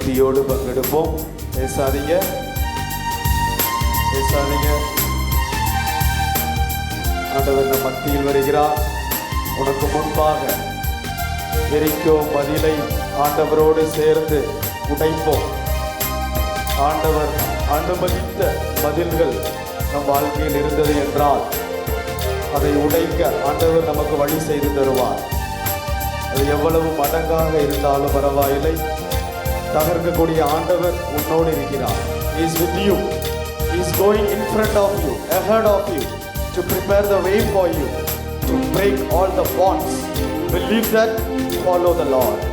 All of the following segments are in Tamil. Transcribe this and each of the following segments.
பக்தியோடு பங்கெடுப்போம். பேசாதீங்க. பேசாதீங்க. ஆண்டவர் நம் மத்தியில் வருகிறார். உனக்கு முன்பாக எரிக்கோ மதிலை ஆண்டவரோடு சேர்ந்து உடைப்போம். ஆண்டவர் அனுமதித்த பதில்கள் நம் வாழ்க்கையில் இருந்தது என்றால் அதை உடைக்க ஆண்டவர் நமக்கு வழி செய்து தருவார். அது எவ்வளவு மடங்காக இருந்தாலும் பரவாயில்லை. தகர்க்கக்கூடிய ஆண்டவர் உன்னோடு இருக்கிறார் is with you is going in front of you ahead of you to prepare the way for you to break all the bonds believe that follow the Lord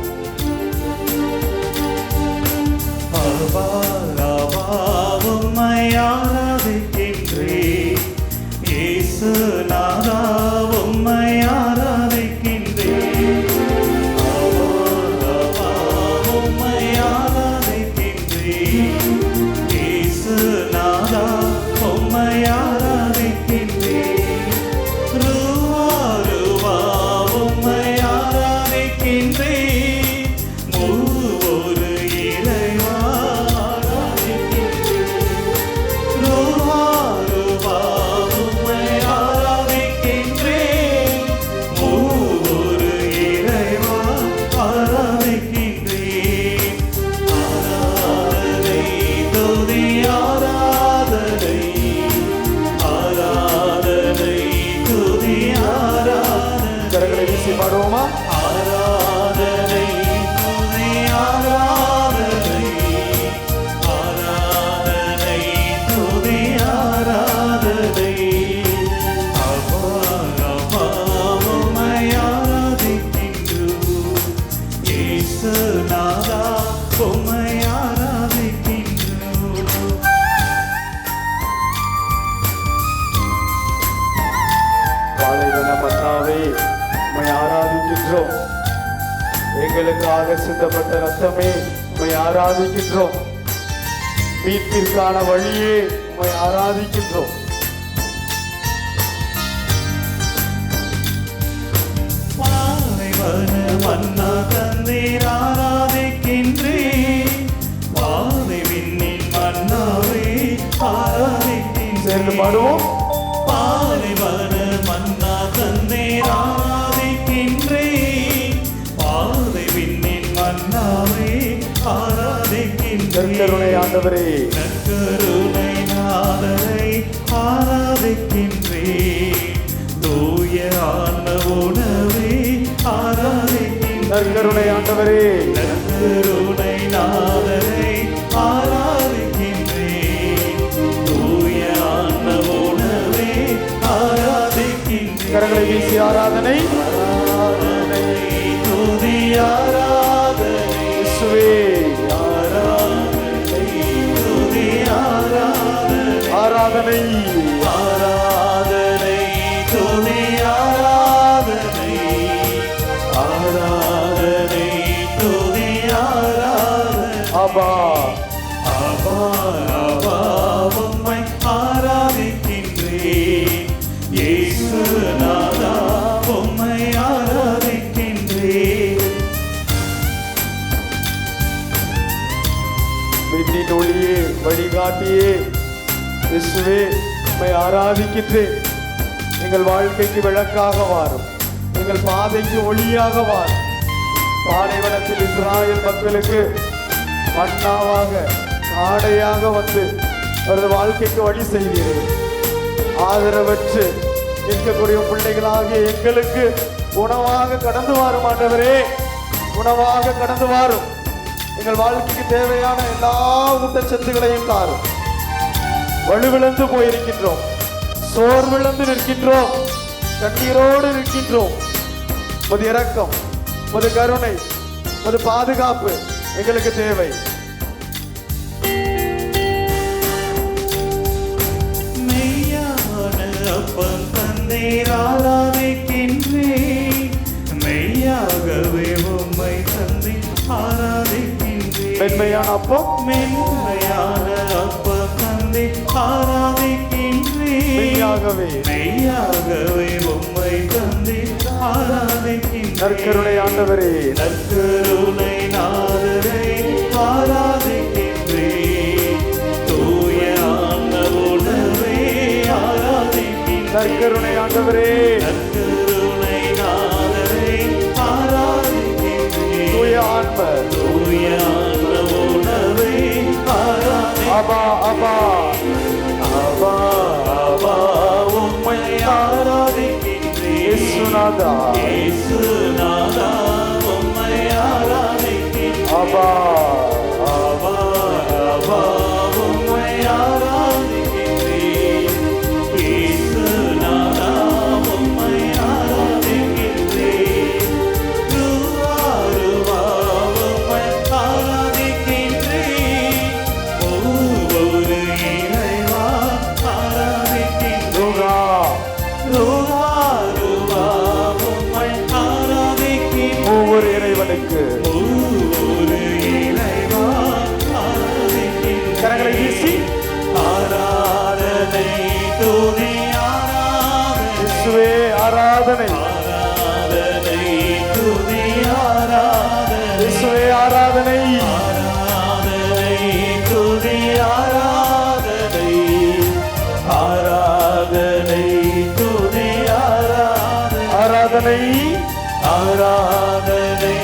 பாபாவும்மை ஆராதிக்கின்றே இயேசு நாதாவும்மை ஆராதிக்கின்றே வீசி ஆராதிக்கின்றோம் எங்களுக்காக சிந்தப்பட்ட ரத்தமே உம்மை ஆராதிக்கின்றோம். மீட்பிற்கான வழியே உம்மை ஆராதிக்கின்றோம். மன்னா தந்தீர் ஆராதிக்கின்றேன் பாதை விண்ணின் மன்னாவே ஆராதிக்கின்றேன் பாடுவோம் நெற்கருணை ஆண்டவரே நற்கருணை நாதரை ஆராதிக்கின்றேன் தூய ஆன்ம உணவே ஆராதிக்கின்றேன் நற்கருணை ஆண்டவரே நற்கருணை நாதரை ஆராதிக்கின்றேன் தூய ஆன்ம உணவே ஆராதிக்கின்றேன் கரங்களை வீசி ஆராதனை. ஆராதனை துதி ஆராதனை ஆராதனை ஆராதனை துதி ஆராதனை. ஆராதனை துதி ஆராதனை. ஆபா. ஆபா ஆபா உம்மை ஆராதிக்கின்றேன். இயேசு நாதா உம்மை ஆராதிக்கின்றேன். விண்ணின் ஒளியே வழிகாட்டியே. இயேசுவே உம்மை ஆராதிக்கின்றேன் எங்கள் வாழ்க்கைக்கு விளக்காக வாரும். எங்கள் பாதைக்கு ஒளியாக வாரும். பாலைவனத்தில் இஸ்ராயல் மக்களுக்கு மண்ணாவாக ஆடையாக வந்து அவரது வாழ்க்கைக்கு வழி செய்கிறேன் ஆதரவற்று இருக்கக்கூடிய பிள்ளைகளாகிய எங்களுக்கு உணவாக கடந்து வாரும் ஆண்டவரே. உணவாக கடந்து வாரும். எங்கள் வாழ்க்கைக்கு தேவையான எல்லா ஊட்டச்சத்துக்களையும் தாரும். வலுவிழந்து போயிருக்கின்றோம். சோர்விழந்து நிற்கின்றோம். கண்ணீரோடு நிற்கின்றோம். உமது இரக்கம் உமது கருணை உமது பாதுகாப்பு எங்களுக்கு தேவை. மெய்யான அப்பம் தந்தீர் ஆராதிக்கின்றேன் மெய்யாகவே உம்மை தந்தீர் ஆராதிக்கின்றேன் மென்மையான அப்பம். மென்மையான ஆராதிக்கின்றேன் மெய்யாகவே. உம்மை தந்தீர் ஆராதிக்கின்றேன் நற்கருணை ஆண்டவரே. நற்கருணை நாதரை. ஆராதிக்கின்றேன் தூய ஆண்டவுடவே ஆராதிக்கின்றேன் நற்கருணை ஆண்டவரே. நற்கருணை நாதரை. ஆராதிக்கின்றேன் தூய ஆன்ம. தூய ஆண்டவுடவே ஆராதிக்கின்றேன் அபா அபா இயேசுநாதா இயேசுநாதா உம்மை ஆராதிக்கின்றேன் அபா ஆராதனை. ஆராதனை ஆராதனை இயேசுவே ஆராதனை ஆராதனை ஆராதனை. ஆராதனை. ஆராதனை.